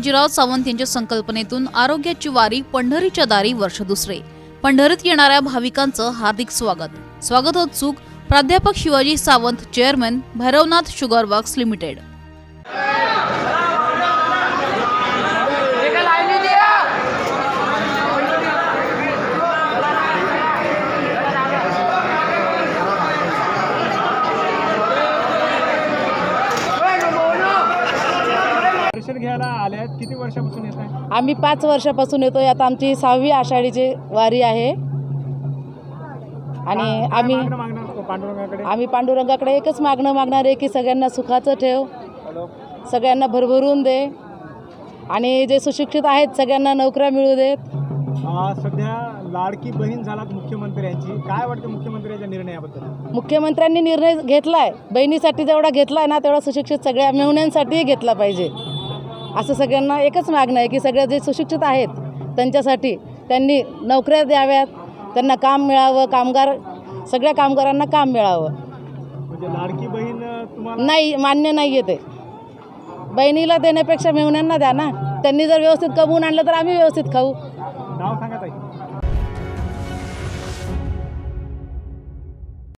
जीराव सावंत यांच्या संकल्पनेतून आरोग्याची वारी पंढरीच्या दारी वर्ष दुसरे. पंढरीत येणाऱ्या भाविकांचं हार्दिक स्वागत. स्वागतोत्सुक प्राध्यापक Shivaji Sawant chairman Bhairavnath sugar works limited दर्शन घ्यायला आले आहेत किती वर्षापासून येत आहे? आम्ही पाच वर्षापासून येतोय. आता आमची सहावी आषाढीची वारी आहे. आणि आम्ही मागणं मागणार? पांडुरंगाकडे? आम्ही पांडुरंगाकडे एकच मागणं मागणार आहे की सगळ्यांना सुखाचं ठेव. सगळ्यांना भरभरून दे. आणि जे सुशिक्षित आहेत सगळ्यांना नोकऱ्या मिळू देत. आ, सध्या लाडकी बहीण झालात मुख्यमंत्र्यांची काय वाटतं मुख्यमंत्र्यांच्या निर्णयाबद्दल? मुख्यमंत्र्यांनी निर्णय घेतला आहे बहिणीसाठी जेवढा घेतला आहे ना तेवढा सुशिक्षित सगळ्या मेहुण्यांसाठीही घेतला पाहिजे. असं सगळ्यांना एकच मागणं आहे की सगळ्या जे सुशिक्षित आहेत त्यांच्यासाठी त्यांनी नोकऱ्या द्याव्यात त्यांना काम मिळावं कामगार सगळ्या कामगारांना काम मिळावं. म्हणजे लाडकी बहीण नाही मान्य नाही आहे ते. बहिणीला देण्यापेक्षा मेहुण्यांना द्या ना. त्यांनी जर व्यवस्थित कमवून आणलं तर आम्ही व्यवस्थित खाऊ.